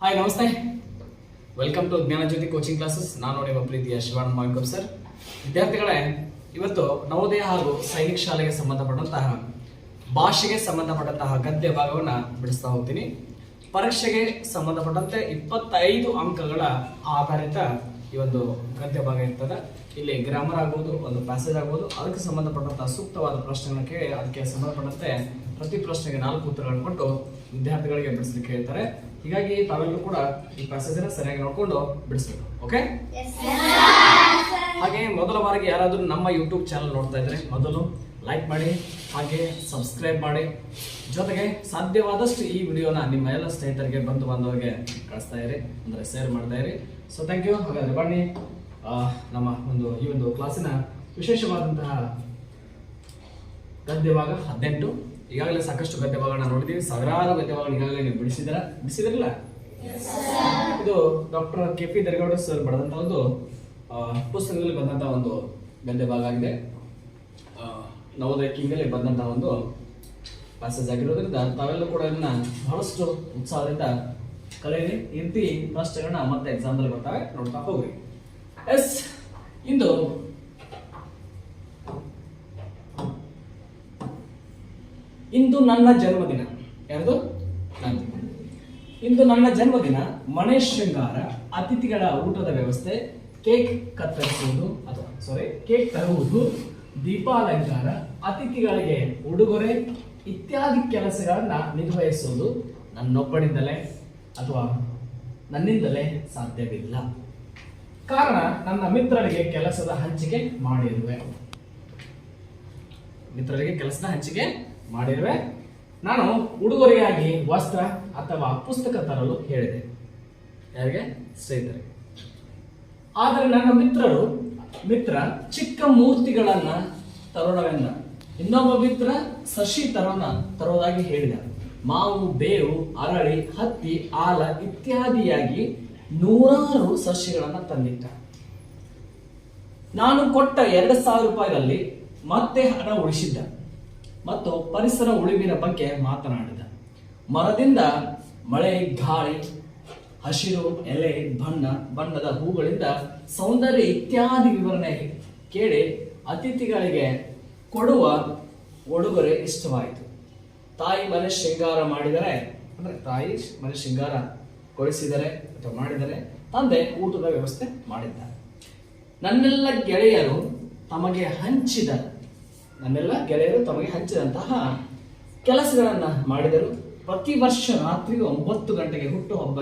Hi ನಮಸ್ತೆ. Welcome to ಜ್ಞಾನ ಜ್ಯೋತಿ coaching classes ನಾನು ನಿಮ್ಮ ಪ್ರೀತಿಯ ಶಿವಾನಂದ ಮಾವಿಕ ಸರ್ ವಿದ್ಯಾರ್ಥಿಗಳೇ, ಇವತ್ತು ನವೋದಯ ಹಾಗೂ ಸೈನಿಕ ಶಾಲೆಗೆ ಸಂಬಂಧಪಟ್ಟಂತಹ ಭಾಷೆಗೆ ಸಂಬಂಧಪಟ್ಟಂತಹ ಗದ್ಯ ಭಾಗವನ್ನ ಬಿಡಿಸ್ತಾ ಹೋಗ್ತೀನಿ. ಪರೀಕ್ಷೆಗೆ ಸಂಬಂಧಪಟ್ಟಂತೆ ಇಪ್ಪತ್ತೈದು ಅಂಕಗಳ ಆಧಾರಿತ ಈ ಒಂದು ಗದ್ಯ ಭಾಗ ಇರ್ತದೆ. ಇಲ್ಲಿ ಗ್ರಾಮರ್ ಆಗ್ಬೋದು, ಒಂದು ಪ್ಯಾಸೇಜ್ ಆಗ್ಬೋದು. ಅದಕ್ಕೆ ಸಂಬಂಧಪಟ್ಟಂತಹ ಸೂಕ್ತವಾದ ಪ್ರಶ್ನೆಗಳನ್ನ ಕೇಳಿ ಅದಕ್ಕೆ ಸಂಬಂಧಪಟ್ಟಂತೆ ಪ್ರತಿ ಪ್ರಶ್ನೆಗೆ ನಾಲ್ಕು ಉತ್ತರಗಳನ್ನು ಕೊಟ್ಟು ವಿದ್ಯಾರ್ಥಿಗಳಿಗೆ ಬಿಡಿಸ್ಲಿಕ್ಕೆ ಹೇಳ್ತಾರೆ. ಹೀಗಾಗಿ ತಾವೆಲ್ಲರೂ ಕೂಡ ಈ ಪ್ಯಾಸೇಜ್ ಸರಿಯಾಗಿ ನೋಡ್ಕೊಂಡು ಬಿಡಿಸ್ಬೇಕು ಓಕೆ ಹಾಗೆ ಮೊದಲ ಬಾರಿಗೆ ಯಾರಾದರೂ ನಮ್ಮ ಯೂಟ್ಯೂಬ್ ಚಾನಲ್ ನೋಡ್ತಾ ಇದ್ರೆ ಮೊದಲು ಲೈಕ್ ಮಾಡಿ ಹಾಗೆ ಸಬ್ಸ್ಕ್ರೈಬ್ ಮಾಡಿ. ಜೊತೆಗೆ ಸಾಧ್ಯವಾದಷ್ಟು ಈ ವಿಡಿಯೋನ ನಿಮ್ಮ ಎಲ್ಲ ಸ್ನೇಹಿತರಿಗೆ ಬಂಧು ಬಾಂಧವರಿಗೆ ಕಳಿಸ್ತಾ ಇರಿ ಅಂದರೆ ಶೇರ್ ಮಾಡ್ತಾ ಇರಿ. ಸೊ ಥ್ಯಾಂಕ್ ಯು ಹಾಗಾದ್ರೆ ಬನ್ನಿ. ಆ, ನಮ್ಮ ಒಂದು ಈ ಒಂದು ಕ್ಲಾಸಿನ ವಿಶೇಷವಾದಂತಹ ಗದ್ಯವಾಗ ಹದಿನೆಂಟು. ಈಗಾಗಲೇ ಸಾಕಷ್ಟು ಗದ್ಯ ಭಾಗಗಳನ್ನ ನೋಡಿದೀವಿ ಸಾವಿರಾರು ಗದ್ಯ ಭಾಗಗಳನ್ನ ಈಗಾಗಲೇ ನೀವು ಬಿಡಿಸಿದಿರ ಬಿಡಿಸಿದ್ರಲ್ಲ? ಇದು doctor K P Dargowda sir ಬರೆದಂತ ಒಂದು ಪುಸ್ತಕದಲ್ಲಿ ಬಂದಂತ ಒಂದು ಗದ್ಯ ಭಾಗ ಆಗಿದೆ ನವೋದಯ ಕಿಂಗಲ್ಲಿ ಬಂದಂತಹ ಒಂದು ಪ್ಯಾಸೇಜ್ ಆಗಿರೋದ್ರಿಂದ ತಾವೆಲ್ಲೂ ಕೂಡ ಇದನ್ನ ಬಹಳಷ್ಟು ಉತ್ಸಾಹದಿಂದ ಕಲೆಯಲ್ಲಿ ರೀತಿ ಪ್ರಶ್ನೆಗಳನ್ನ ಮತ್ತೆ ಎಕ್ಸಾಮ್ ಬರ್ತಾವೆ. ನೋಡ್ತಾ ಹೋಗ್ರಿ. ಎಸ್, ಇಂದು ಇಂದು ನನ್ನ ಜನ್ಮದಿನ. ಯಾರ್ದು? ನಂದು. ಇಂದು ನನ್ನ ಜನ್ಮದಿನ ಮನೆ ಶೃಂಗಾರ, ಅತಿಥಿಗಳ ಊಟದ ವ್ಯವಸ್ಥೆ, ಕೇಕ್ ಕತ್ತರಿಸುವುದು, ಅಥವಾ ಸಾರಿ ಕೇಕ್ ತರುವುದು, ದೀಪಾಲಂಕಾರ, ಅತಿಥಿಗಳಿಗೆ ಉಡುಗೊರೆ ಇತ್ಯಾದಿ ಕೆಲಸಗಳನ್ನ ನಿರ್ವಹಿಸುವುದು ನನ್ನೊಬ್ಬನಿಂದಲೇ ಅಥವಾ ನನ್ನಿಂದಲೇ ಸಾಧ್ಯವಿಲ್ಲ. ಕಾರಣ ನನ್ನ ಮಿತ್ರರಿಗೆ ಕೆಲಸದ ಹಂಚಿಕೆ ಮಾಡಿರುವೆ. ಮಿತ್ರರಿಗೆ ಕೆಲಸದ ಹಂಚಿಕೆ ಮಾಡಿರುವೆ. ನಾನು ಉಡುಗೊರೆಯಾಗಿ ವಸ್ತ್ರ ಅಥವಾ ಪುಸ್ತಕ ತರಲು ಹೇಳಿದೆ. ಯಾರಿಗೆ? ಸ್ನೇಹಿತರಿಗೆ. ಆದರೆ ನನ್ನ ಮಿತ್ರರು, ಮಿತ್ರ ಚಿಕ್ಕ ಮೂರ್ತಿಗಳನ್ನ ತರೋಣವೆಂದ. ಇನ್ನೊಬ್ಬ ಮಿತ್ರ ಸಸಿ ತರೋಣ ತರೋದಾಗಿ ಹೇಳಿದ. ಮಾವು, ಬೇವು, ಅರಳಿ, ಹತ್ತಿ, ಆಲ ಇತ್ಯಾದಿಯಾಗಿ ನೂರಾರು ಸಸ್ಯಗಳನ್ನ ತಂದಿಟ್ಟ ನಾನು ಕೊಟ್ಟ ಎರಡು ಸಾವಿರ ರೂಪಾಯಿಗಳಲ್ಲಿ ಮತ್ತೆ ಹಣ ಉಳಿಸಿದ್ದ. ಮತ್ತು ಪರಿಸರ ಉಳಿವಿನ ಬಗ್ಗೆ ಮಾತನಾಡಿದ. ಮರದಿಂದ ಮಳೆ, ಗಾಳಿ, ಹಸಿರು, ಎಲೆ, ಬಣ್ಣ, ಬಣ್ಣದ ಹೂಗಳಿಂದ ಸೌಂದರ್ಯ ಇತ್ಯಾದಿ ವಿವರಣೆ ಕೇಳಿ ಅತಿಥಿಗಳಿಗೆ ಕೊಡುವ ಉಡುಗೊರೆ ಇಷ್ಟವಾಯಿತು. ತಾಯಿ ಮನೆ ಶೃಂಗಾರ ಮಾಡಿದರೆ, ಅಂದ್ರೆ ತಾಯಿ ಮನೆ ಶೃಂಗಾರ ಕೊಡಿಸಿದರೆ ಅಥವಾ ಮಾಡಿದರೆ, ತಂದೆ ಊಟದ ವ್ಯವಸ್ಥೆ ಮಾಡಿದ್ದಾರೆ. ನನ್ನೆಲ್ಲ ಗೆಳೆಯರು ತಮಗೆ ಹಂಚಿದ ನನ್ನೆಲ್ಲ ಗೆಳೆಯರು ತಮಗೆ ಹಂಚಿದಂತಹ ಕೆಲಸಗಳನ್ನ ಮಾಡಿದರು. ಪ್ರತಿ ವರ್ಷ ರಾತ್ರಿ ಒಂಬತ್ತು ಗಂಟೆಗೆ ಹುಟ್ಟು ಹಬ್ಬ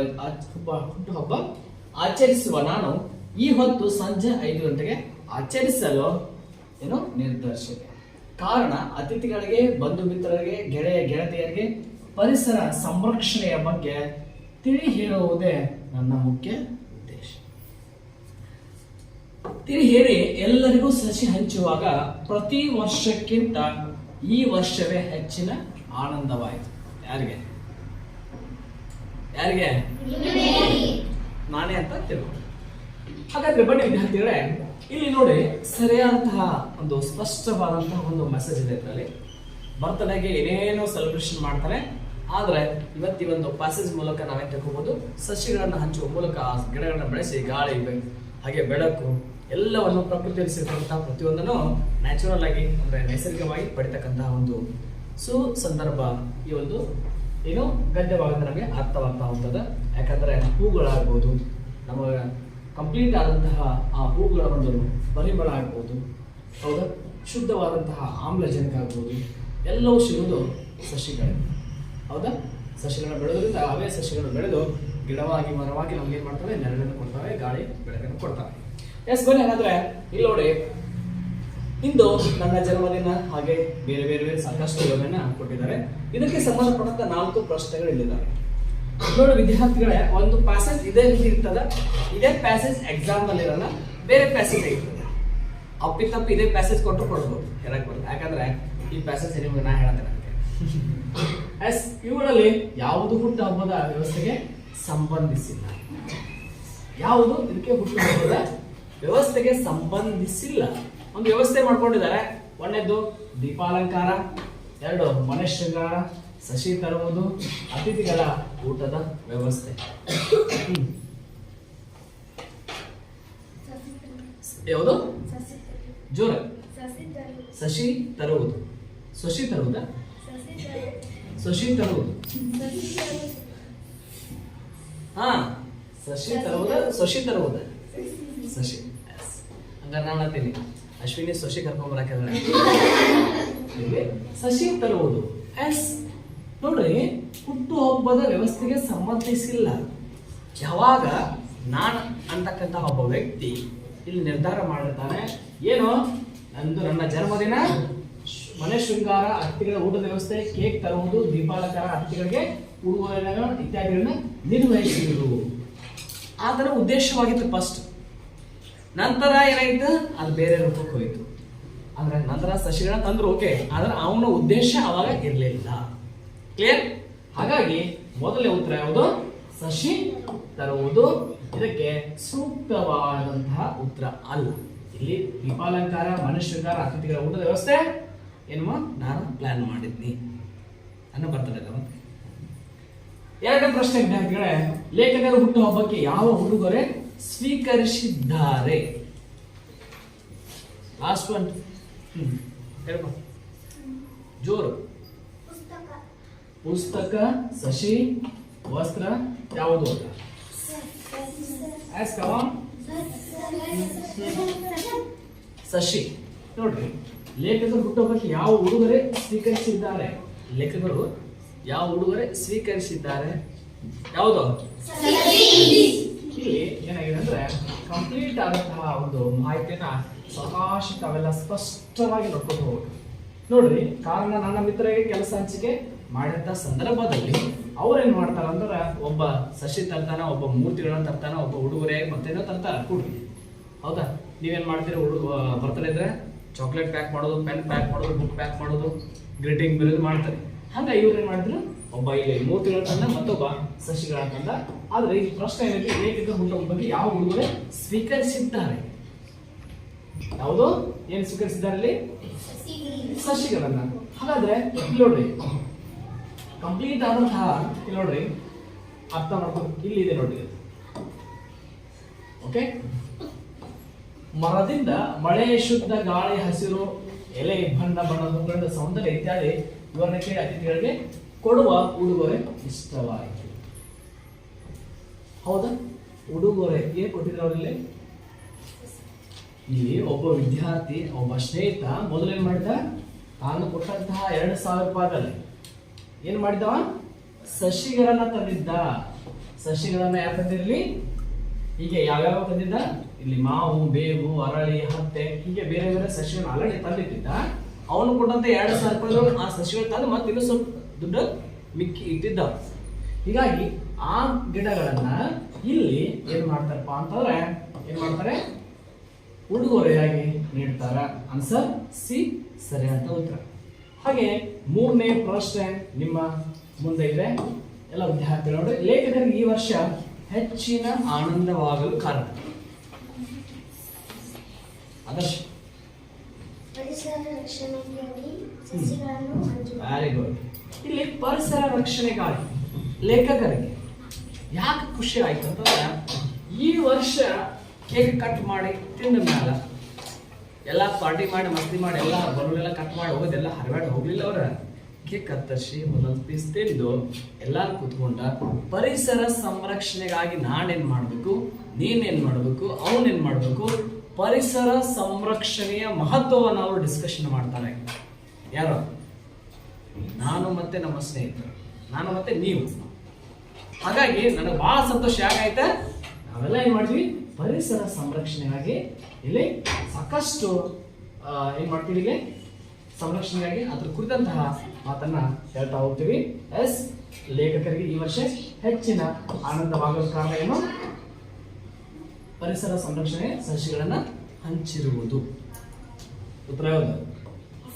ಹುಟ್ಟು ಹಬ್ಬ ಆಚರಿಸುವ ನಾನು ಈ ಹೊತ್ತು ಸಂಜೆ ಐದು ಗಂಟೆಗೆ ಆಚರಿಸಲು ಏನು ನಿರ್ಧರಿಸಿದೆ. ಕಾರಣ ಅತಿಥಿಗಳಿಗೆ, ಬಂಧು ಮಿತ್ರರಿಗೆ, ಗೆಳೆಯ ಗೆಳತಿಯರಿಗೆ ಪರಿಸರ ಸಂರಕ್ಷಣೆಯ ಬಗ್ಗೆ ತಿಳಿ ಹೇಳುವುದೇ ನನ್ನ ಮುಖ್ಯ ತಿಳಿ ಹೇಳಿ, ಎಲ್ಲರಿಗೂ ಸಸಿ ಹಂಚುವಾಗ ಪ್ರತಿ ವರ್ಷಕ್ಕಿಂತ ಈ ವರ್ಷವೇ ಹೆಚ್ಚಿನ ಆನಂದವಾಯಿತು. ಯಾರಿಗೆ? ಯಾರಿಗೆ? ನಾನೇ ಅಂತ ತಿಳ್ಕೊ ಹಾಗಾದ್ರೆ ಬನ್ನಿ ವಿದ್ಯಾರ್ಥಿಗಳೇ, ಇಲ್ಲಿ ನೋಡಿ ಸರಿಯಾದಂತಹ ಒಂದು ಸ್ಪಷ್ಟವಾದಂತಹ ಒಂದು ಮೆಸೇಜ್ ಇದೆ ಇದರಲ್ಲಿ. ಬರ್ತಡೇಗೆ ಏನೇನೋ ಸೆಲೆಬ್ರೇಷನ್ ಮಾಡ್ತಾರೆ, ಆದರೆ ಇವತ್ತಿ ಒಂದು ಪ್ಯಾಸೇಜ್ ಮೂಲಕ ನಾವೇ ತಕ್ಕೋಬಹುದು ಸಸಿಗಳನ್ನು ಹಂಚುವ ಮೂಲಕ ಗಿಡಗಳನ್ನ ಬೆಳೆಸಿ, ಗಾಳಿ, ಹಾಗೆ ಬೆಳಕು ಎಲ್ಲವನ್ನು ಪ್ರಕೃತಿಯಲ್ಲಿ ಸೇರ್ಕೊಂಡಂತಹ ಪ್ರತಿಯೊಂದನ್ನು ನ್ಯಾಚುರಲ್ ಆಗಿ ಅಂದ್ರೆ ನೈಸರ್ಗಿಕವಾಗಿ ಪಡಿತಕ್ಕಂತಹ ಒಂದು ಸು ಸಂದರ್ಭ ಈ ಒಂದು ಏನು ಗದ್ಯ ಭಾಗದಿಂದ ನಮಗೆ ಅರ್ಥವಾಗ್ತಾ ಹೋಗ್ತದೆ. ಯಾಕಂದ್ರೆ ಹೂಗಳಾಗ್ಬೋದು, ನಮ್ಮ ಕಂಪ್ಲೀಟ್ ಆದಂತಹ ಆ ಹೂಗಳ ಒಂದು ಪರಿಮಳ ಆಗ್ಬೋದು, ಹೌದಾ? ಶುದ್ಧವಾದಂತಹ ಆಮ್ಲಜನಕ ಆಗ್ಬೋದು, ಎಲ್ಲವೂ ಸಿಗೋದು ಸಸಿಗಳು. ಹೌದಾ? ಸಸಿಗಳನ್ನು ಬೆಳೆದ್ರಿಂದ ಅವೇ ಸಸ್ಯಗಳು ಬೆಳೆದು ಗಿಡವಾಗಿ ಮರವಾಗಿ ನಮ್ಗೆ ಏನ್ ಮಾಡ್ತವೆ? ನೆರಳನ್ನು ಕೊಡ್ತವೆ, ಗಾಳಿ ಬೆಳಕನ್ನು ಕೊಡ್ತವೆ. ಎಸ್, ಬನ್ನಿ ಹಾಗಾದ್ರೆ. ಇಲ್ಲಿ ನೋಡಿ. ಇಂದು ನನ್ನ ಜನ್ಮದಿನ, ಹಾಗೆ ಬೇರೆ ಬೇರೆ ಬೇರೆ ಸಾಕಷ್ಟು ಯೋಜನೆ ಕೊಟ್ಟಿದ್ದಾರೆ. ಇದಕ್ಕೆ ಸಂಬಂಧಪಟ್ಟಂತ ನಾಲ್ಕು ಪ್ರಶ್ನೆಗಳು ಇಲ್ಲಿದ್ದಾವೆ. ನೋಡಿ ವಿದ್ಯಾರ್ಥಿಗಳೇ, ಒಂದು ಪ್ಯಾಸೇಜ್ ಇದೇ ರೀತಿ ಇರ್ತದ. ಇದೇ ಪ್ಯಾಸೇಜ್ ಎಕ್ಸಾಮ್ ಇರಲ್ಲ, ಬೇರೆ ಪ್ಯಾಸೇಜ್ ಇರ್ತದೆ. ಅಪ್ಪಿ ತಪ್ಪಿ ಇದೇ ಪ್ಯಾಸೇಜ್ ಕೊಟ್ಟರು ಕೊಡ್ಬೋದು, ಹೇಳಕ್ ಬರ್ತದೆ ಯಾಕಂದ್ರೆ ಈ ಪ್ಯಾಸೇಜ್ ನಿಮ್ಗೆ ನಾ ಹೇಳ್ತೇನೆ ಎಸ್, ಇವುಗಳಲ್ಲಿ ಯಾವುದು ಹುಟ್ಟ ಹಬ್ಬದ ವ್ಯವಸ್ಥೆಗೆ ಸಂಬಂಧಿಸಿಲ್ಲ. ಯಾವುದು? ಇದಕ್ಕೆ ಹುಟ್ಟು ಹಬ್ಬದ ವ್ಯವಸ್ಥೆಗೆ ಸಂಬಂಧಿಸಿಲ್ಲ. ಒಂದು ವ್ಯವಸ್ಥೆ ಮಾಡ್ಕೊಂಡಿದ್ದಾರೆ. ಒಂದನೇದು ದೀಪಾಲಂಕಾರ ಎರಡು ಮನೆ ಶೃಂಗಾರ ಸಸಿ ತರುವುದು ಅತಿಥಿಗಳ ಊಟದ ವ್ಯವಸ್ಥೆ. ಯಾವುದು? ಜೋರ. ಸಸಿ ತರುವುದು. ಸಸಿ ತರುವುದಾ. ಸಸಿ ತರುವುದು? ಹಾ ಸಸಿ ತರುವುದ ಸಸಿ ತರುವುದ? ಸಸಿ. ಹಂಗಾರೆ ನಾನು ಅಂತೀನಿ ಅಶ್ವಿನಿ ಸಸಿ ಕರ್ಕೊಂಬರಕ್ಕೆ ಸಸಿ ತರುವುದು ಎಸ್, ನೋಡ್ರಿ, ಹುಟ್ಟು ಹಬ್ಬದ ವ್ಯವಸ್ಥೆಗೆ ಸಂಬಂಧಿಸಿಲ್ಲ. ಯಾವಾಗ ನಾನು ಅಂತಕ್ಕಂಥ ಒಬ್ಬ ವ್ಯಕ್ತಿ ಇಲ್ಲಿ ನಿರ್ಧಾರ ಮಾಡಿರ್ತಾನೆ, ಏನು? ನಂದು ನನ್ನ ಜನ್ಮದಿನ, ಮನೆ ಶೃಂಗಾರ ಅತಿಥಿಗಳ ಊಟದ ವ್ಯವಸ್ಥೆ, ಕೇಕ್ ತರುವುದು, ದೀಪಾಲಕರ ಅತಿಥಿಗಳಿಗೆ ಉಡುಗೊರೆ ಇತ್ಯಾದಿಗಳನ್ನ ನಿರ್ವಹಿಸುವುದು ಆದರೆ ಉದ್ದೇಶವಾಗಿತ್ತು ಫಸ್ಟ್ ನಂತರ ಏನಾಯ್ತು? ಅದು ಬೇರೆ ರೂಪಕ್ಕೆ ಹೋಯ್ತು. ಅಂದ್ರೆ ನಂತರ ಸಸಿಗಳನ್ನ ತಂದ್ರು ಓಕೆ ಆದ್ರೆ ಅವನ ಉದ್ದೇಶ ಅವಾಗ ಇರಲಿಲ್ಲ. ಕ್ಲಿಯರ್ ಹಾಗಾಗಿ ಮೊದಲನೇ ಉತ್ತರ ಯಾವುದು? ಸಸಿ ತರುವುದು. ಇದಕ್ಕೆ ಸೂಕ್ತವಾದಂತಹ ಉತ್ತರ ಅಲ್ಲ. ಇಲ್ಲಿ ದೀಪಾಲಂಕಾರ ಮನುಷ್ಯಕಾರ ಅತಿಥಿಗಳ ಊಟದ ವ್ಯವಸ್ಥೆ. ಎನ್ನುವ ನಾನು ಪ್ಲಾನ್ ಮಾಡಿದ್ನಿ. ಅನ್ನೋ ಬರ್ತದೆ. ಎರಡನೇ ಪ್ರಶ್ನೆ ವಿದ್ಯಾರ್ಥಿಗಳೇ ಲೇಖಕರು ಹುಟ್ಟುಹಬ್ಬಕ್ಕೆ ಯಾವ ಉಡುಗೊರೆ ಸ್ವೀಕರಿಸಿದ್ದಾರೆ. Last one hmm. ಜೋರು. ಪುಸ್ತಕ. ಸಸಿ ವಸ್ತ್ರ ಯಾವುದು ಅಂತ. ಸಶಿ ನೋಡ್ರಿ ಲೇಖಕರು ಹುಟ್ಟುಹಬ್ಬಕ್ಕೆ ಯಾವ ಉಡುಗೊರೆ ಸ್ವೀಕರಿಸಿದ್ದಾರೆ? ಲೇಖಕರು ಯಾವ ಉಡುಗೊರೆ ಸ್ವೀಕರಿಸಿದ್ದಾರೆ? ಯಾವುದು? ಇಲ್ಲಿ ಏನಾಗಿದೆ ಅಂದ್ರೆ ಕಂಪ್ಲೀಟ್ ಆದಂತಹ ಒಂದು ಮಾಹಿತಿಯನ್ನ ಸಾವಕಾಶ ತಾವೆಲ್ಲ ಸ್ಪಷ್ಟವಾಗಿ ನೋಡ್ಕೊಂಡು ಹೋಗ್ಬೇಕು. ನೋಡ್ರಿ, ಕಾರಣ ನನ್ನ ಮಿತ್ರರಿಗೆ ಕೆಲಸ ಹಂಚಿಕೆ ಮಾಡಿದಂತ ಸಂದರ್ಭದಲ್ಲಿ ಅವ್ರೇನ್ ಮಾಡ್ತಾರ ಅಂದ್ರೆ ಒಬ್ಬ ಸಸಿ ತರ್ತಾನ, ಒಬ್ಬ ಮೂರ್ತಿಗಳನ್ನ ತರ್ತಾನ, ಒಬ್ಬ ಹುಡುಗರೇ ಮತ್ತೇನೋ ತರ್ತಾರ ಹುಡುಗಿ ಹೌದಾ? ನೀವೇನ್ ಮಾಡ್ತೀರಿ? ಹುಡುಗ ಬರ್ತಾರೆ ಇದ್ರೆ ಚಾಕ್ಲೇಟ್ ಪ್ಯಾಕ್ ಮಾಡೋದು ಪೆನ್ ಪ್ಯಾಕ್ ಮಾಡೋದು ಬುಕ್ ಪ್ಯಾಕ್ ಮಾಡೋದು ಗ್ರೀಟಿಂಗ್ ಬಿರೋದು ಮಾಡ್ತಾರೆ. ಹಂಗ ಇವ್ರು ಏನ್ ಮಾಡಿದ್ರು? ಒಬ್ಬ ಇಲ್ಲಿ ಮೂರ್ತಿಗಳ ತಂದ ಮತ್ತೊಬ್ಬ ಸಸಿಗಳ ತಂದ ಆದ್ರೆ ಈ ಪ್ರಶ್ನೆ ಏನಕ್ಕೆ ಏಕೈಕ ಹುಟ್ಟುಹಬ್ಬದ ಬಗ್ಗೆ ಯಾವ ಹುಡುಗರೇ ಸ್ವೀಕರಿಸಿದ್ದಾರೆ? ಯಾವುದು? ಏನು ಸ್ವೀಕರಿಸಿದ್ದಾರೆ ಇಲ್ಲಿ? ಸಸಿಗಳನ್ನ. ಹಾಗಾದ್ರೆ ನೋಡ್ರಿ. ಕಂಪ್ಲೀಟ್ ಆದಂತಹ ಇಲ್ಲಿ ನೋಡ್ರಿ. ಅರ್ಥ ಮಾಡ್ಕೊಂಡು ಇಲ್ಲಿ ಇದೆ ನೋಡಿ ಓಕೆ ಮರದಿಂದ ಮಳೆ ಶುದ್ಧ ಗಾಳಿ, ಹಸಿರು, ಎಲೆ ಬಣ್ಣ ಬಣ್ಣದ ಸೌಂದರ್ಯ ಇತ್ಯಾದಿ ವಿವರಣೆ ಅತಿಥಿಗಳಿಗೆ ಕೊಡುವ ಉಡುಗೊರೆ ಇಷ್ಟವಾಯಿತು. ಹೌದಾ? ಉಡುಗೊರೆ ಏನ್ ಕೊಟ್ಟಿದ್ರು ಇಲ್ಲಿ ಒಬ್ಬ ವಿದ್ಯಾರ್ಥಿ, ಒಬ್ಬ ಸ್ನೇಹಿತ ಮೊದಲೇನ್ ಮಾಡಿದ? ತಾನು ಕೊಟ್ಟಂತಹ ಎರಡು ಸಾವಿರ ರೂಪಾಯಿದಲ್ಲಿ ಏನ್ ಮಾಡಿದವ? ಸಸಿಗಳನ್ನ ತಂದಿದ್ದ. ಸಸಿಗಳನ್ನ ಯಾಕೆ ತಂದಿರ್ಲಿ? ಹೀಗೆ ಯಾವ್ಯಾವ ತಂದಿದ್ದ? ಇಲ್ಲಿ ಮಾವು, ಬೇವು, ಅರಳಿ, ಹತ್ತೆ, ಹೀಗೆ ಬೇರೆ ಬೇರೆ ಸಸಿಗಳನ್ನ ಆಲ್ರೆಡಿ ತಂದಿದ್ದ ಅವನು ಕೊಟ್ಟಂತ ಎರಡು ಸಾವಿರ ರೂಪಾಯಿ ಆ ಸಸಿಗಳು ತಂದು ಮತ್ತೆ ಇನ್ನೂ ಸ್ವಲ್ಪ ದುಡ್ಡು ಮಿಕ್ಕಿ ಇಟ್ಟಿದ್ದ ಹೀಗಾಗಿ ಆ ಗಿಡಗಳನ್ನ ಇಲ್ಲಿ ಏನ್ ಮಾಡ್ತಾರಪ್ಪ ಅಂತಂದ್ರೆ ಏನ್ ಮಾಡ್ತಾರೆ? ಉಡುಗೊರೆಯಾಗಿ ನೀಡ್ತಾರ. ಆನ್ಸರ್ ಸಿ ಸರಿಯಾದ ಉತ್ತರ. ಹಾಗೆ ಮೂರನೇ ಪ್ರಶ್ನೆ ನಿಮ್ಮ ಮುಂದೆ ಇದೆ. ಎಲ್ಲ ವಿದ್ಯಾರ್ಥಿಗಳು ನೋಡಿ ಲೇಖಕರಿಗೆ ಈ ವರ್ಷ ಹೆಚ್ಚಿನ ಆನಂದವಾಗಲು ಕಾರಣ? ಆದರ್ಶ. ವೆರಿ ಗುಡ್ ಇಲ್ಲಿ ಪರಿಸರ ರಕ್ಷಣೆಗಾಗಿ ಲೇಖಕರಿಗೆ ಯಾಕೆ ಖುಷಿ ಆಯ್ತು ಅಂತಂದ್ರೆ, ಈ ವರ್ಷ ಕೇಕ್ ಕಟ್ ಮಾಡಿ ತಿಂದ ಮ್ಯಾಲ ಎಲ್ಲ ಪಾರ್ಟಿ ಮಾಡಿ, ಮಸ್ತಿ ಮಾಡಿ, ಎಲ್ಲ ಬಲೂನ್ ಎಲ್ಲ ಕಟ್ ಮಾಡಿ ಹೋಗೋದೆಲ್ಲ ಹರಿವಾಡಿ ಹೋಗ್ಲಿಲ್ಲ ಅವ್ರ. ಕೇಕ್ ಕತ್ತರಿಸಿ ಒಂದೊಂದು ಪೀಸ್ ತಿಂದು ಎಲ್ಲರೂ ಕೂತ್ಕೊಂಡ ಪರಿಸರ ಸಂರಕ್ಷಣೆಗಾಗಿ ನಾನೇನ್ ಮಾಡ್ಬೇಕು, ನೀನೇನ್ ಮಾಡ್ಬೇಕು, ಅವನೇನ್ ಮಾಡ್ಬೇಕು, ಪರಿಸರ ಸಂರಕ್ಷಣೆಯ ಮಹತ್ವವನ್ನು ಅವರು ಡಿಸ್ಕಷನ್ ಮಾಡ್ತಾರೆ. ಯಾರು? ನಾನು ಮತ್ತೆ ನಮ್ಮ ಸ್ನೇಹಿತರು. ನಾನು ಮತ್ತೆ ನೀವು. ಹಾಗಾಗಿ ನನಗೆ ಬಹಳ ಸಂತೋಷ ಯಾಕಾಯ್ತಾ ನಾವೆಲ್ಲ ಏನ್ ಮಾಡ್ತೀವಿ? ಪರಿಸರ ಸಂರಕ್ಷಣೆಗಾಗಿ ಇಲ್ಲಿ ಸಾಕಷ್ಟು ಏನ್ ಮಾಡ್ತೀವಿ ಇಲ್ಲಿ? ಸಂರಕ್ಷಣೆಗಾಗಿ ಅದ್ರ ಕುರಿತಂತಹ ಮಾತನ್ನ ಹೇಳ್ತಾ ಹೋಗ್ತೀವಿ. ಎಸ್, ಲೇಖಕರಿಗೆ ಈ ವರ್ಷ ಹೆಚ್ಚಿನ ಆನಂದವಾಗಲು ಕಾರಣ ಏನು? ಪರಿಸರ ಸಂರಕ್ಷಣೆ ಸಸಿಗಳನ್ನ ಹಂಚಿರುವುದು. ಉತ್ತರ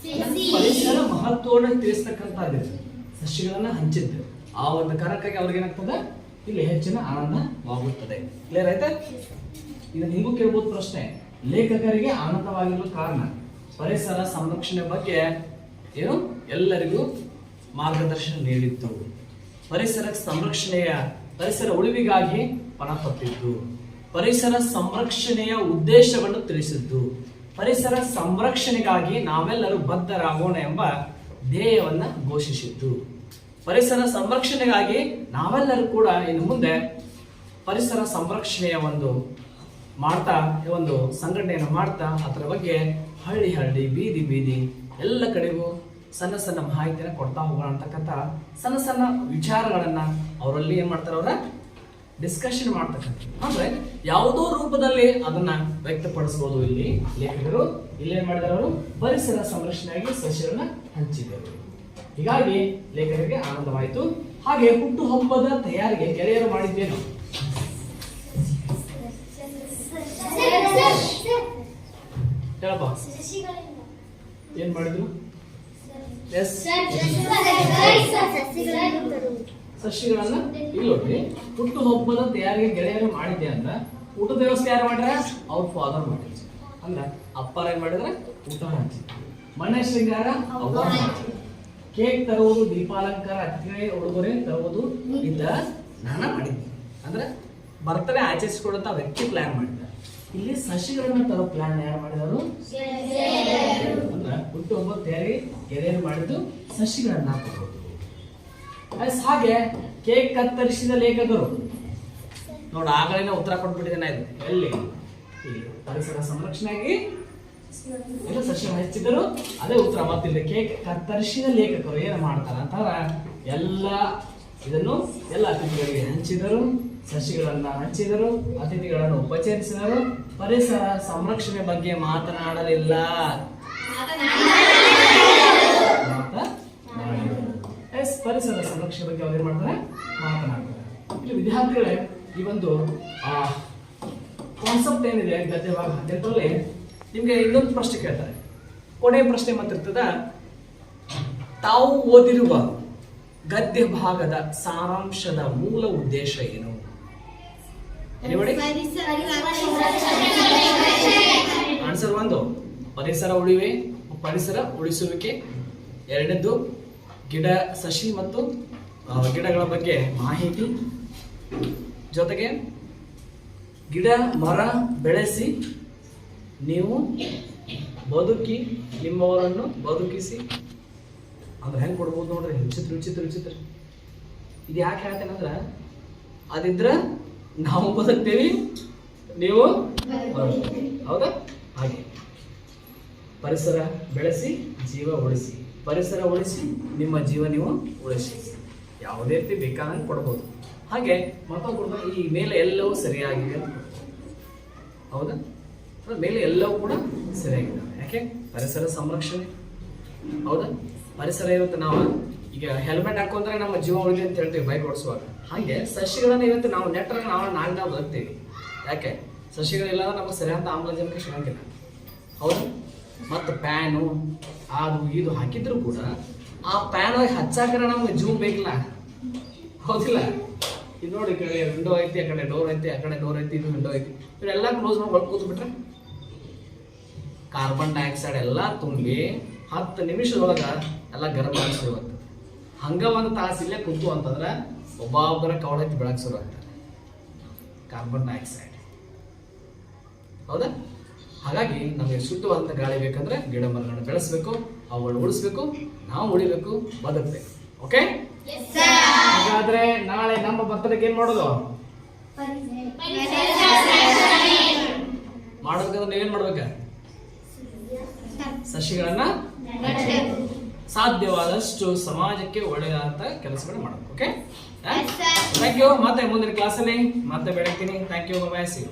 ಪರಿಸರ ಮಹತ್ವವನ್ನು ತಿಳಿಸ್ತಕ್ಕಂಥದ್ದು. ಸಸ್ಯಗಳನ್ನ ಹಂಚಿದ್ದು. ಆ ಒಂದು ಕಾರಣಕ್ಕಾಗಿ ಅವ್ರಿಗೆ ಏನಾಗ್ತದೆ? ಇಲ್ಲಿ ಹೆಚ್ಚಿನ ಆನಂದವಾಗುತ್ತದೆ ಕ್ಲಿಯರ್ ಆಯ್ತಾ? ಇದು ಹಿಂಗೂ ಕೇಳ್ಬೋದು ಪ್ರಶ್ನೆ. ಲೇಖಕರಿಗೆ ಆನಂದವಾಗಿರಲು ಕಾರಣ ಪರಿಸರ ಸಂರಕ್ಷಣೆ ಬಗ್ಗೆ ಏನು? ಎಲ್ಲರಿಗೂ ಮಾರ್ಗದರ್ಶನ ನೀಡಿತ್ತು. ಪರಿಸರ ಸಂರಕ್ಷಣೆಯ, ಪರಿಸರ ಉಳಿವಿಗಾಗಿ ಪಣ ತೊಟ್ಟಿದ್ದು ಪರಿಸರ ಸಂರಕ್ಷಣೆಯ ಉದ್ದೇಶವನ್ನು ತಿಳಿಸಿದ್ದು. ಪರಿಸರ ಸಂರಕ್ಷಣೆಗಾಗಿ ನಾವೆಲ್ಲರೂ ಬದ್ಧರಾಗೋಣ ಎಂಬ ಧ್ಯೇಯವನ್ನ ಘೋಷಿಸಿದ್ದು. ಪರಿಸರ ಸಂರಕ್ಷಣೆಗಾಗಿ ನಾವೆಲ್ಲರೂ ಕೂಡ ಇನ್ನು ಮುಂದೆ ಪರಿಸರ ಸಂರಕ್ಷಣೆಯ ಒಂದು ಮಾಡ್ತಾ, ಒಂದು ಸಂಘಟನೆಯನ್ನು ಮಾಡ್ತಾ, ಅದರ ಬಗ್ಗೆ ಹಳ್ಳಿ ಹಳ್ಳಿ, ಬೀದಿ ಬೀದಿ ಎಲ್ಲ ಕಡೆಗೂ ಸಣ್ಣ ಸಣ್ಣ ಮಾಹಿತಿಯನ್ನು ಕೊಡ್ತಾ ಹೋಗೋಣ ಅಂತಕ್ಕಂಥ ಸಣ್ಣ ಸಣ್ಣ ವಿಚಾರಗಳನ್ನು ಅವರಲ್ಲಿ ಏನು ಮಾಡ್ತಾರೆ ಅವರ ಡಿಸ್ಕಷನ್ ಮಾಡ್ತಕ್ಕಂಥ ಅಂದ್ರೆ ಯಾವುದೋ ರೂಪದಲ್ಲಿ ಅದನ್ನ ವ್ಯಕ್ತಪಡಿಸಬಹುದು ಇಲ್ಲಿ ಲೇಖಕರು. ಇಲ್ಲಿ ಏನ್ ಮಾಡಿದಾರೆ ಅವರು? ಪರಿಸರ ಸಂರಕ್ಷಣೆಯಾಗಿ ಸಸ್ಯಗಳನ್ನ ಹಂಚಿದ್ದರು. ಹೀಗಾಗಿ ಲೇಖಕರಿಗೆ ಆನಂದವಾಯಿತು. ಹಾಗೆ ಹುಟ್ಟುಹಬ್ಬದ ತಯಾರಿಗೆ ಗೆಳೆಯರು ಮಾಡಿದ್ದೇನು? ಹೇಳಪ್ಪ. ಏನ್ ಮಾಡಿದ್ರು? ಸಸ್ಯಗಳನ್ನ ಇಲ್ಲಿ ನೋಡ್ರಿ ಹುಟ್ಟು ಹಬ್ಬದ ತಯಾರಿಗೆ ಗೆಳೆಯರು ಮಾಡಿದ್ದೆ ಅಂತ ಊಟದ ವ್ಯವಸ್ಥೆ ಯಾರು ಮಾಡ್ಯಾರ? ಅವ್ರ ಫಾದರ್ ಮಾಡಿದ್ರು ಅಂದ್ರೆ ಅಪ್ಪಾರ ಏನ್ ಮಾಡಿದ್ರೆ? ಊಟ ಹಂಚಿದ್ರು ಮನೆ ಶೃಂಗಾರ ಕೇಕ್ ತರುವುದು ದೀಪಾಲಂಕಾರ ಅತ್ತಿಗೆ ಉಡುಗೊರೆ ತರುವುದು ಇದ್ದ ನಾನ ಮಾಡಿದ್ದೆ. ಅಂದ್ರೆ ಬರ್ತಡೇ ಆಚರಿಸಿಕೊಳ್ಳುವಂತ ವ್ಯಕ್ತಿ ಪ್ಲಾನ್ ಮಾಡಿದ ಇಲ್ಲಿ ಸಸಿಗಳನ್ನ ತರೋ ಪ್ಲಾನ್ ಯಾರು ಮಾಡಿದವರು? ಅಂದ್ರೆ ಹುಟ್ಟು ಹಬ್ಬದ ತಯಾರಿ ಗೆಳೆಯರು ಮಾಡಿದ್ದು ಸಸಿಗಳನ್ನ ತರೋದು. ಎಸ್, ಹಾಗೆ ಕೇಕ್ ಕತ್ತರಿಸಿದ ಲೇಖಕರು. ನೋಡ ಆಗಲೇ ಉತ್ತರ ಕೊಟ್ಬಿಟ್ಟಿದ್ದೇನೆ ಇದು. ಎಲ್ಲಿ? ಪರಿಸರ ಸಂರಕ್ಷಣೆ ಆಗಿ ಎಲ್ಲ ಸಸ್ಯ ಹಚ್ಚಿದರು ಅದೇ ಉತ್ತರ. ಮತ್ತಿಲ್ಲ ಕೇಕ್ ಕತ್ತರಿಸಿದ ಲೇಖಕರು ಏನು ಮಾಡ್ತಾರೆ ಅಂತಾರ, ಎಲ್ಲ ಇದನ್ನು ಎಲ್ಲ ಅತಿಥಿಗಳಿಗೆ ಹಂಚಿದರು, ಸಸಿಗಳನ್ನ ಹಂಚಿದರು, ಅತಿಥಿಗಳನ್ನು ಉಪಚರಿಸಿದರು. ಪರಿಸರ ಸಂರಕ್ಷಣೆ ಬಗ್ಗೆ ಮಾತನಾಡಲಿಲ್ಲ ಮಾತನಾಡಿದರು. ಎಸ್ ಪರಿಸರ ಸಂರಕ್ಷಣೆ ಬಗ್ಗೆ ಅವ್ರು ಏನ್ ಮಾಡ್ತಾರೆ? ಮಾತನಾಡ್ತಾರೆ. ಇಲ್ಲಿ ವಿದ್ಯಾರ್ಥಿಗಳೇ, ಈ ಒಂದು ಕಾನ್ಸೆಪ್ಟ್ ಏನಿದೆ ಗದ್ಯ ಭಾಗ ನಿಮಗೆ ಇನ್ನೊಂದು ಪ್ರಶ್ನೆ ಕೇಳ್ತಾರೆ. ಕೊನೆಯ ಪ್ರಶ್ನೆ ಮಾತಿರ್ತದ, ತಾವು ಓದಿರುವ ಗದ್ಯ ಭಾಗದ ಸಾರಾಂಶದ ಮೂಲ ಉದ್ದೇಶ ಏನು? ಆನ್ಸರ್ ಒಂದು, ಪರಿಸರ ಉಳಿವೆ, ಪರಿಸರ ಉಳಿಸುವಿಕೆ. ಎರಡನೇದ್ದು ಗಿಡ ಸಸಿ ಮತ್ತು ಗಿಡಗಳ ಬಗ್ಗೆ ಮಾಹಿತಿ. ಜೊತೆಗೆ ಗಿಡ, ಮರ ಬೆಳೆಸಿ ನೀವು ಬದುಕಿ, ನಿಮ್ಮವರನ್ನು ಬದುಕಿಸಿ. ಅಂದ್ರೆ ಹೆಂಗೆ ಕೊಡ್ಬೋದು ನೋಡ್ರಿ, ವಿಚಿತ್ರ ವಿಚಿತ್ರ ವಿಚಿತ್ರ. ಇದು ಯಾಕೆ ಹೇಳ್ತೇನೆ ಅಂದ್ರೆ, ಅದಿದ್ರ ನಾವು ಬದುಕ್ತೀವಿ, ನೀವು. ಹೌದಾ? ಹಾಗೆ. ಪರಿಸರ ಬೆಳೆಸಿ, ಜೀವ ಉಳಿಸಿ. ಪರಿಸರ ಉಳಿಸಿ ನಿಮ್ಮ ಜೀವ ನೀವು ಉಳಿಸಿ. ಯಾವುದೇ ರೀತಿ ಬೇಕಾದಂಗೆ ಕೊಡ್ಬೋದು. ಹಾಗೆ ಮತ್ತೊಂದು ಈ ಮೇಲೆ ಎಲ್ಲವೂ ಸರಿಯಾಗಿದೆ ಹೌದಾ? ಮೇಲೆ ಎಲ್ಲವೂ ಕೂಡ ಸರಿಯಾಗಿದೆ. ಯಾಕೆ? ಪರಿಸರ ಸಂರಕ್ಷಣೆ. ಹೌದಾ? ಪರಿಸರ ಇವತ್ತು ನಾವು ಈಗ ಹೆಲ್ಮೆಟ್ ಹಾಕೊಂಡ್ರೆ ನಮ್ಮ ಜೀವ ಉಳಿದೆ ಅಂತ ಹೇಳ್ತೀವಿ ಬೈಕ್ ಓಡಿಸುವಾಗ ಹಾಗೆ ಸಸ್ಯಗಳನ್ನ ಇವತ್ತು ನಾವು ನೆಟ್ಟರೆ ನಾವು ನಾಳೆ ಬದುಕ್ತೀವಿ. ಯಾಕೆ? ಸಸ್ಯಗಳಿಲ್ಲ ಅಂದ್ರೆ ನಮಗೆ ಸರಿಯಾದ ಆಮ್ಲಜನಕ ಸಿಗಂಗಿಲ್ಲ ಹೌದಾ? ಮತ್ತು ಪ್ಯಾನು ಅದು ಇದು ಹಾಕಿದ್ರು ಕೂಡ ಆ ಪ್ಯಾನ್ ಹಚ್ಚಾಕರ ನಮ್ಗೆ ಜೂಮ್ ಬೇಕಿಲ್ಲ. ಹೌದಿಲ್ಲ? ಇದು ನೋಡಿ ಕಡೆ ವಿಂಡೋ ಐತಿ, ಆ ಕಡೆ ಡೋರ್ ಐತಿ, ಆ ಕಡೆ ಡೋರ್ ಐತಿ, ಇದು ವಿಂಡೋ ಐತಿ. ಇವರೆಲ್ಲ ಕ್ಲೋಸ್ ಮಾಡಿ ಕೂತು ಬಿಟ್ರೆ ಕಾರ್ಬನ್ ಡೈಆಕ್ಸೈಡ್ ಎಲ್ಲ ತುಂಬಿ ಹತ್ತು ನಿಮಿಷದೊಳಗ ಎಲ್ಲ ಗರಂ ಶುರು ಆಗ್ತದೆ ಹಂಗೆ ಒಂದು ತಾಸು ಇಲ್ಲೇ ಕೂತು ಅಂತಂದ್ರೆ ಒಬ್ಬೊಬ್ಬರ ಕವಳೈತಿ ಬೆಳಕ್ ಶುರು ಆಗ್ತಾರೆ ಕಾರ್ಬನ್ ಡೈಆಕ್ಸೈಡ್ ಹೌದಾ? ಹಾಗಾಗಿ ನಮಗೆ ಶುದ್ಧವಾದಂಥ ಗಾಳಿ ಬೇಕಂದ್ರೆ ಗಿಡ ಮರಗಳನ್ನು ಬೆಳೆಸಬೇಕು ಅವುಗಳು ಉಳಿಸ್ಬೇಕು ನಾವು ಉಳಿಬೇಕು ಬದುಕಬೇಕು. ಓಕೆ ಹಾಗಾದ್ರೆ ನಾಳೆ ನಮ್ಮ ಬರ್ತದಕ್ಕೆ ಏನ್ ಮಾಡೋದು? ಮಾಡೋದಕ್ಕಂದ್ರೆ ನೀವೇನ್ ಮಾಡ್ಬೇಕ? ಸಸಿಗಳನ್ನ ಸಾಧ್ಯವಾದಷ್ಟು ಸಮಾಜಕ್ಕೆ ಒಳ್ಳೆಯದಾದಂತ ಕೆಲಸಗಳು ಮಾಡಬೇಕು ಓಕೆ ಥ್ಯಾಂಕ್ ಯು ಮತ್ತೆ ಮುಂದಿನ ಕ್ಲಾಸಲ್ಲಿ ಮತ್ತೆ ಬೆಳಗ್ತೀನಿ. Thank you bye see